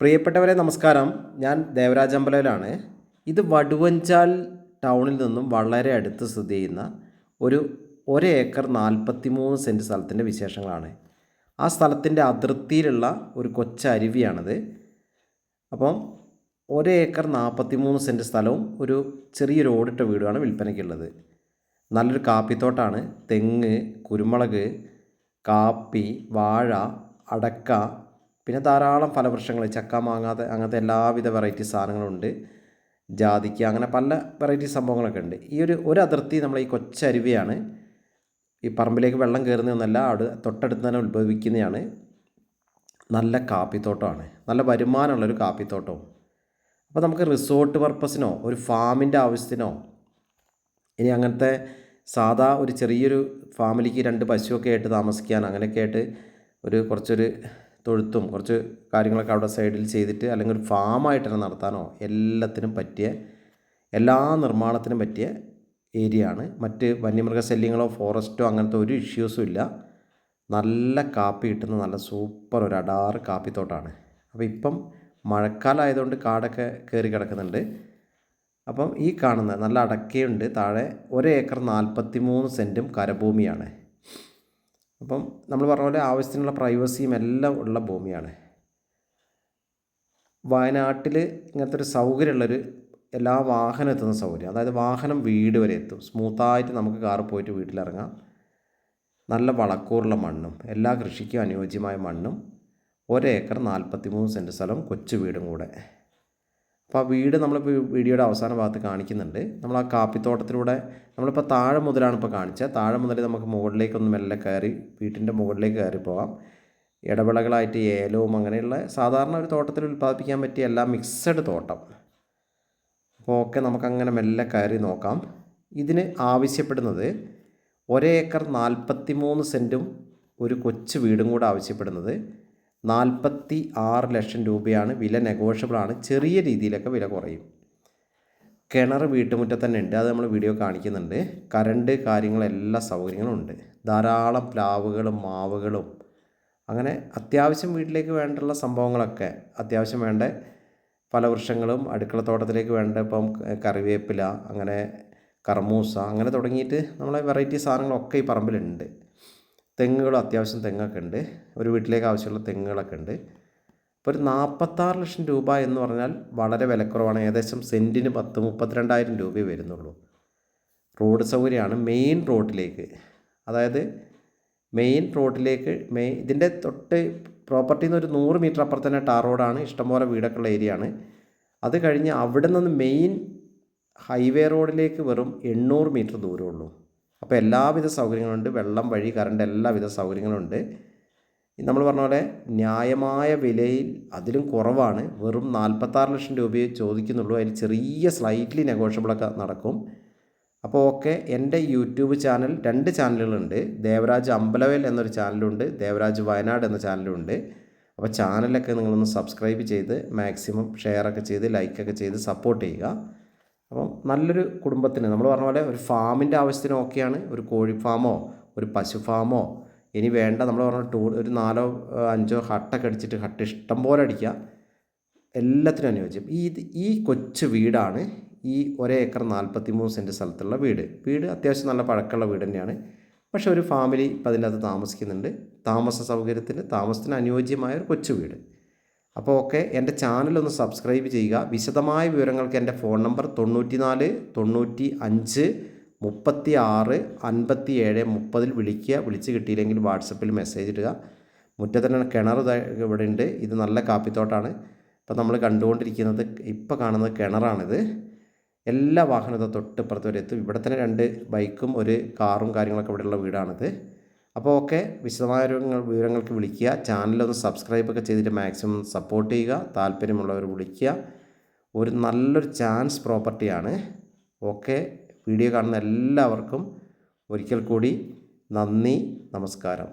പ്രിയപ്പെട്ടവരെ നമസ്കാരം. ഞാൻ ദേവരാജ് അമ്പലയിലാണ് ഇത് വടുവഞ്ചാൽ ടൗണിൽ നിന്നും വളരെ അടുത്ത് സ്ഥിതി ചെയ്യുന്ന ഒരു ഒരു ഏക്കർ നാൽപ്പത്തി മൂന്ന് സെന്റ് സ്ഥലത്തിന്റെ വിശേഷങ്ങളാണ്. ആ സ്ഥലത്തിന്റെ അതിർത്തിയിലുള്ള ഒരു കൊച്ചരുവിയാണിത് അപ്പം ഒരു ഏക്കർ നാൽപ്പത്തി മൂന്ന് സെന്റ് സ്ഥലവും ഒരു ചെറിയൊരു ഓടിട്ട വീടുമാണ് വിൽപ്പനയ്ക്കുള്ളത്. നല്ലൊരു കാപ്പിത്തോട്ടാണ്. തെങ്ങ് കുരുമുളക് കാപ്പി വാഴ അടക്ക പിന്നെ ധാരാളം ഫലവൃക്ഷങ്ങൾ ചക്ക മാങ്ങ അത് അങ്ങനത്തെ എല്ലാവിധ വെറൈറ്റി സാധനങ്ങളുണ്ട്. ജാതിക്ക അങ്ങനെ പല വെറൈറ്റി സംഭവങ്ങളൊക്കെ ഉണ്ട്. ഈ ഒരു ഒരു അതിർത്തി നമ്മൾ ഈ കൊച്ചരുവിയാണ്. ഈ പറമ്പിലേക്ക് വെള്ളം കയറുന്നതൊന്നല്ല അവിടെ തൊട്ടടുത്ത് തന്നെ ഉത്ഭവിക്കുന്നതാണ്. നല്ല കാപ്പിത്തോട്ടമാണ്. നല്ല വരുമാനമുള്ളൊരു കാപ്പിത്തോട്ടവും. അപ്പോൾ നമുക്ക് റിസോർട്ട് പർപ്പസിനോ ഒരു ഫാമിന്റെ ആവശ്യത്തിനോ ഇനി അങ്ങനത്തെ സാധാ ഒരു ചെറിയൊരു ഫാമിലിക്ക് രണ്ട് പശുവൊക്കെ ആയിട്ട് താമസിക്കാൻ അങ്ങനെയൊക്കെ ആയിട്ട് ഒരു കുറച്ചൊരു തൊഴുത്തും കുറച്ച് കാര്യങ്ങളൊക്കെ അവിടെ സൈഡിൽ ചെയ്തിട്ട് അല്ലെങ്കിൽ ഒരു ഫാമായിട്ട് തന്നെ നടത്താനോ എല്ലാത്തിനും പറ്റിയ എല്ലാ നിർമ്മാണത്തിനും പറ്റിയ ഏരിയ ആണ്. മറ്റ് വന്യമൃഗശല്യങ്ങളോ ഫോറസ്റ്റോ അങ്ങനത്തെ ഒരു ഇഷ്യൂസും ഇല്ല. നല്ല കാപ്പി കിട്ടുന്ന നല്ല സൂപ്പർ ഒരു അടാറ് കാപ്പിത്തോട്ടാണ്. അപ്പോൾ ഇപ്പം മഴക്കാലമായതുകൊണ്ട് കാടൊക്കെ കയറി കിടക്കുന്നുണ്ട്. അപ്പം ഈ കാണുന്ന നല്ല അടക്കയുണ്ട്. താഴെ ഒരേക്കർ നാൽപ്പത്തി മൂന്ന് സെന്റും കരഭൂമിയാണ്. അപ്പം നമ്മൾ പറഞ്ഞ പോലെ ആവശ്യത്തിനുള്ള പ്രൈവസിയും എല്ലാം ഉള്ള ഭൂമിയാണ്. വയനാട്ടിൽ ഇങ്ങനത്തെ ഒരു സൗകര്യമുള്ളൊരു എല്ലാ വാഹനം എത്തുന്ന സൗകര്യം. അതായത് വാഹനം വീട് വരെ എത്തും. സ്മൂത്തായിട്ട് നമുക്ക് കാറ് പോയിട്ട് വീട്ടിലിറങ്ങാം. നല്ല വളക്കൂറുള്ള മണ്ണും എല്ലാ കൃഷിക്കും അനുയോജ്യമായ മണ്ണും ഒരേക്കർ നാൽപ്പത്തി മൂന്ന് സെന്റ് സ്ഥലം കൊച്ചു വീടും കൂടെ. അപ്പോൾ ആ വീട് നമ്മളിപ്പോൾ വീഡിയോയുടെ അവസാന ഭാഗത്ത് കാണിക്കുന്നുണ്ട്. നമ്മൾ ആ കാപ്പിത്തോട്ടത്തിലൂടെ നമ്മളിപ്പോൾ താഴെ മുതലാണ് ഇപ്പോൾ കാണിച്ചത്. താഴെ മുതൽ നമുക്ക് മുകളിലേക്കൊന്ന് മെല്ലെ കയറി വീട്ടിന്റെ മുകളിലേക്ക് കയറി പോകാം ഇടവിളകളായിട്ട് ഏലവും അങ്ങനെയുള്ള സാധാരണ ഒരു തോട്ടത്തിൽ ഉൽപ്പാദിപ്പിക്കാൻ പറ്റിയ എല്ലാം മിക്സഡ് തോട്ടം. അപ്പോൾ ഓക്കെ നമുക്കങ്ങനെ മെല്ലെ കയറി നോക്കാം. ഇതിന് ആവശ്യപ്പെടുന്നത് ഒരേക്കർ നാൽപ്പത്തി മൂന്ന് സെന്റും ഒരു കൊച്ചു വീടും കൂടെ ആവശ്യപ്പെടുന്നത്. നാൽപ്പത്തി ആറ് ലക്ഷം രൂപയാണ് വില നെഗോഷ്യബിളാണ് ചെറിയ രീതിയിലൊക്കെ വില കുറയും. കിണർ വീട്ടുമുറ്റത്ത് തന്നെ ഉണ്ട് അത് നമ്മൾ വീഡിയോ കാണിക്കുന്നുണ്ട്. കറണ്ട് കാര്യങ്ങളെല്ലാ സൗകര്യങ്ങളും ഉണ്ട് ധാരാളം പ്ലാവുകളും മാവുകളും. അങ്ങനെ അത്യാവശ്യം വീട്ടിലേക്ക് വേണ്ടുള്ള സംഭവങ്ങളൊക്കെ അത്യാവശ്യം വേണ്ട പല വൃക്ഷങ്ങളും അടുക്കളത്തോട്ടത്തിലേക്ക് വേണ്ട ഇപ്പം കറിവേപ്പില അങ്ങനെ കർമൂസ അങ്ങനെ തുടങ്ങിയിട്ട് നമ്മളെ വെറൈറ്റി സാധനങ്ങളൊക്കെ ഈ പറമ്പിലുണ്ട്. തെങ്ങുകളും അത്യാവശ്യം തെങ്ങൊക്കെ ഉണ്ട്. ഒരു വീട്ടിലേക്ക് ആവശ്യമുള്ള തെങ്ങുകളൊക്കെ ഉണ്ട്. ഇപ്പോൾ ഒരു നാൽപ്പത്താറ് ലക്ഷം രൂപ എന്ന് പറഞ്ഞാൽ വളരെ വിലക്കുറവാണ്. ഏകദേശം സെന്റിന് പത്ത് മുപ്പത്തിരണ്ടായിരം രൂപയെ വരുന്നുള്ളൂ. റോഡ് സൗകര്യമാണ് മെയിൻ റോഡിലേക്ക്. അതായത് മെയിൻ റോഡിലേക്ക് മെയിൻ ഇതിന്റെ തൊട്ട് പ്രോപ്പർട്ടിയിൽ നിന്ന് ഒരു നൂറ് മീറ്റർ അപ്പുറത്ത് തന്നെ ടാർ റോഡാണ്. ഇഷ്ടംപോലെ വീടൊക്കെ ഉള്ള ഏരിയ ആണ് അത് കഴിഞ്ഞ് അവിടെ നിന്ന് മെയിൻ ഹൈവേ റോഡിലേക്ക് വെറും എണ്ണൂറ് മീറ്റർ ദൂരമുള്ളൂ അപ്പോൾ എല്ലാവിധ സൗകര്യങ്ങളുണ്ട്. വെള്ളം വഴി കറണ്ട് എല്ലാവിധ സൗകര്യങ്ങളുണ്ട്. നമ്മൾ പറഞ്ഞ പോലെ ന്യായമായ വിലയിൽ അതിലും കുറവാണ്. വെറും നാൽപ്പത്താറ് ലക്ഷം രൂപയെ ചോദിക്കുന്നുള്ളൂ. അതിൽ ചെറിയ സ്ലൈറ്റ്ലി നെഗോഷ്യബിളൊക്കെ നടക്കും. അപ്പോൾ ഓക്കെ എന്റെ യൂട്യൂബ് ചാനൽ രണ്ട് ചാനലുകളുണ്ട്. ദേവരാജ് അമ്പലവേൽ എന്നൊരു ചാനലുണ്ട്. ദേവരാജ് വയനാട് എന്ന ചാനലുണ്ട്. അപ്പോൾ ചാനലൊക്കെ നിങ്ങളൊന്ന് സബ്സ്ക്രൈബ് ചെയ്ത് മാക്സിമം ഷെയറൊക്കെ ചെയ്ത് ലൈക്കൊക്കെ ചെയ്ത് സപ്പോർട്ട് ചെയ്യുക. അപ്പം നല്ലൊരു കുടുംബത്തിന് നമ്മൾ പറഞ്ഞ പോലെ ഒരു ഫാമിന്റെ ആവശ്യത്തിന് ഓക്കെയാണ് ഒരു കോഴി ഫാമോ ഒരു പശു ഫാമോ ഇനി വേണ്ട നമ്മൾ പറഞ്ഞ ടൂർ ഒരു നാലോ അഞ്ചോ ഹട്ടൊക്കെ അടിച്ചിട്ട് ഹട്ട് ഇഷ്ടം പോലെ അടിക്കുക. എല്ലാത്തിനും അനുയോജ്യം. ഈ ഈ കൊച്ചു വീടാണ് ഈ ഒരേ ഏക്കർ നാൽപ്പത്തി മൂന്ന് സെന്റ് സ്ഥലത്തുള്ള വീട്. വീട് അത്യാവശ്യം നല്ല പഴക്കമുള്ള വീട് തന്നെയാണ്. പക്ഷേ ഒരു ഫാമിലി ഇപ്പം അതിന്റെ അകത്ത് താമസിക്കുന്നുണ്ട്. താമസ സൗകര്യത്തിന് താമസത്തിന് അനുയോജ്യമായ ഒരു കൊച്ചു വീട്. അപ്പോൾ ഓക്കെ എന്റെ ചാനലൊന്ന് സബ്സ്ക്രൈബ് ചെയ്യുക. വിശദമായ വിവരങ്ങൾക്ക് എന്റെ ഫോൺ നമ്പർ തൊണ്ണൂറ്റി നാല് തൊണ്ണൂറ്റി അഞ്ച് മുപ്പത്തി ആറ് അൻപത്തി ഏഴ് മുപ്പതിൽ വിളിക്കുക. വിളിച്ച് കിട്ടിയില്ലെങ്കിൽ വാട്സപ്പിൽ മെസ്സേജ് ഇടുക. മുറ്റത്തിന് കിണർ ഇവിടെ ഉണ്ട്. ഇത് നല്ല കാപ്പിത്തോട്ടാണ്. ഇപ്പം നമ്മൾ കണ്ടുകൊണ്ടിരിക്കുന്നത് ഇപ്പോൾ കാണുന്നത് കിണറാണിത്. എല്ലാ വാഹനവും തൊട്ടിപ്പുറത്ത് വരെ എത്തും. ഇവിടെ തന്നെ രണ്ട് ബൈക്കും ഒരു കാറും കാര്യങ്ങളൊക്കെ ഇവിടെയുള്ള വീടാണിത്. അപ്പോൾ ഓക്കെ വിശദമായ വിവരങ്ങൾക്ക് വിളിക്കുക. ചാനലൊന്ന് സബ്സ്ക്രൈബൊക്കെ ചെയ്തിട്ട് മാക്സിമം സപ്പോർട്ട് ചെയ്യുക. താല്പര്യമുള്ളവർ വിളിക്കുക. ഒരു നല്ലൊരു ചാൻസ് പ്രോപ്പർട്ടിയാണ് ഓക്കെ വീഡിയോ കാണുന്ന എല്ലാവർക്കും ഒരിക്കൽ കൂടി നന്ദി നമസ്കാരം.